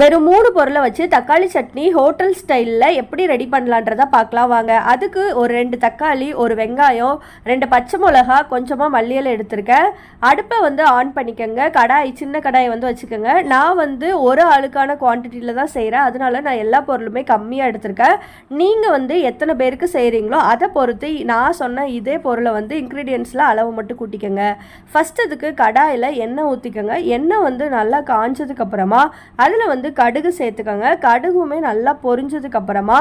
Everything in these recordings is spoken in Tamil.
வெறும் மூணு பொருளை வச்சு தக்காளி சட்னி ஹோட்டல் ஸ்டைலில் எப்படி ரெடி பண்ணலான்றதை பார்க்கலாம் வாங்க. அதுக்கு ஒரு ரெண்டு தக்காளி ஒரு வெங்காயம் ரெண்டு பச்சை மிளகா கொஞ்சமாக மல்லியலை எடுத்திருக்கேன். அடுப்பை வந்து ஆன் பண்ணிக்கோங்க. கடாய் சின்ன கடாயை வந்து வச்சுக்கோங்க. நான் வந்து ஒரு ஆளுக்கான குவான்டிட்டியில் தான் செய்கிறேன் அதனால நான் எல்லா பொருளுமே கம்மியாக எடுத்திருக்கேன். நீங்கள் வந்து எத்தனை பேருக்கு செய்கிறீங்களோ அதை பொறுத்து நான் சொன்ன இதே பொருளை வந்து இன்க்ரீடியன்ஸில் அளவு மட்டும் கூட்டிக்கோங்க. ஃபஸ்ட் அதுக்கு கடாயில் எண்ணெய் ஊற்றிக்கோங்க எண்ணெய் வந்து நல்லா காஞ்சதுக்கப்புறமா அதில் வந்து வந்து கடுகு சேர்த்துக்கோங்க. கடுகுமே நல்லா பொரிஞ்சதுக்கு அப்புறமா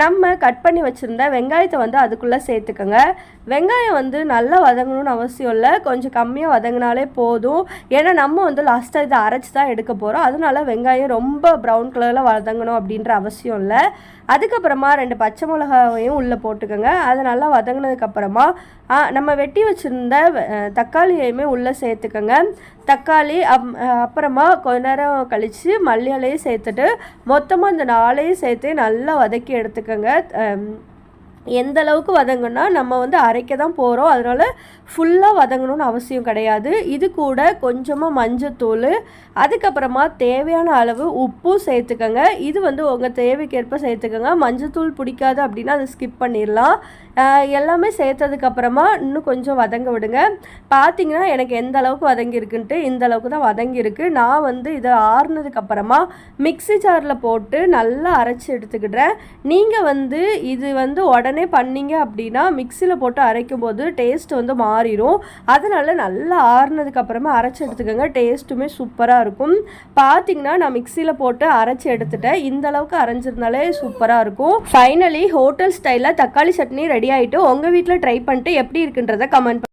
நம்ம கட் பண்ணி வச்சுருந்த வெங்காயத்தை வந்து அதுக்குள்ளே சேர்த்துக்கோங்க. வெங்காயம் வந்து நல்லா வதங்கணும்னு அவசியம் இல்லை. கொஞ்சம் கம்மியாக வதங்கினாலே போதும். ஏன்னா நம்ம வந்து லாஸ்ட்டாக இதை அரைச்சி தான் எடுக்க போகிறோம் அதனால வெங்காயம் ரொம்ப ப்ரௌன் கலரில் வதங்கணும் அப்படின்ற அவசியம் இல்லை. அதுக்கப்புறமா ரெண்டு பச்சை மிளகாவையும் உள்ளே போட்டுக்கோங்க. அது நல்லா வதங்கினதுக்கப்புறமா நம்ம வெட்டி வச்சுருந்த தக்காளியையுமே உள்ளே சேர்த்துக்கோங்க. தக்காளி அப் அப்புறமா கொஞ்ச நேரம் கழித்து மல்லி இலையும் சேர்த்துட்டு மொத்தமாக இந்த நாளையும் சேர்த்து நல்லா வதக்கி எடுத்துக்கோங்க. எந்த அளவுக்கு வதங்குன்னா நம்ம வந்து அரைக்க தான் போகிறோம் அதனால் ஃபுல்லாக வதங்கணும்னு அவசியம் கிடையாது. இது கூட கொஞ்சமாக மஞ்சத்தூள் அதுக்கப்புறமா தேவையான அளவு உப்பும் சேர்த்துக்கோங்க. இது வந்து உங்கள் தேவைக்கேற்ப சேர்த்துக்கோங்க. மஞ்சத்தூள் பிடிக்காது அப்படின்னா அதை ஸ்கிப் பண்ணிடலாம். எல்லாமே சேர்த்ததுக்கப்புறமா இன்னும் கொஞ்சம் வதங்க விடுங்க. பார்த்தீங்கன்னா எனக்கு எந்த அளவுக்கு வதங்கியிருக்குன்ட்டு இந்த அளவுக்கு தான் வதங்கியிருக்கு. நான் வந்து இதை ஆறுனதுக்கப்புறமா மிக்ஸி ஜாரில் போட்டு நல்லா அரைச்சி எடுத்துக்கிட்டேன் நீங்கள் வந்து இது வந்து உடனே உடனே பண்ணீங்க அப்படின்னா மிக்சியில் போட்டு அரைக்கும் போது டேஸ்ட் வந்து மாறிடும் அதனால நல்லா ஆறுனதுக்கப்புறமா அரைச்சி எடுத்துக்கோங்க. டேஸ்ட்டுமே சூப்பராக இருக்கும். பார்த்தீங்கன்னா நான் மிக்சியில் போட்டு அரைச்சி எடுத்துட்டேன். இந்த அளவுக்கு அரைஞ்சிருந்தாலே சூப்பராக இருக்கும். ஃபைனலி ஹோட்டல் ஸ்டைலில் தக்காளி சட்னி ரெடி ஆகிட்டு உங்கள் வீட்டில் ட்ரை பண்ணிட்டு எப்படி இருக்குன்றதை கமெண்ட்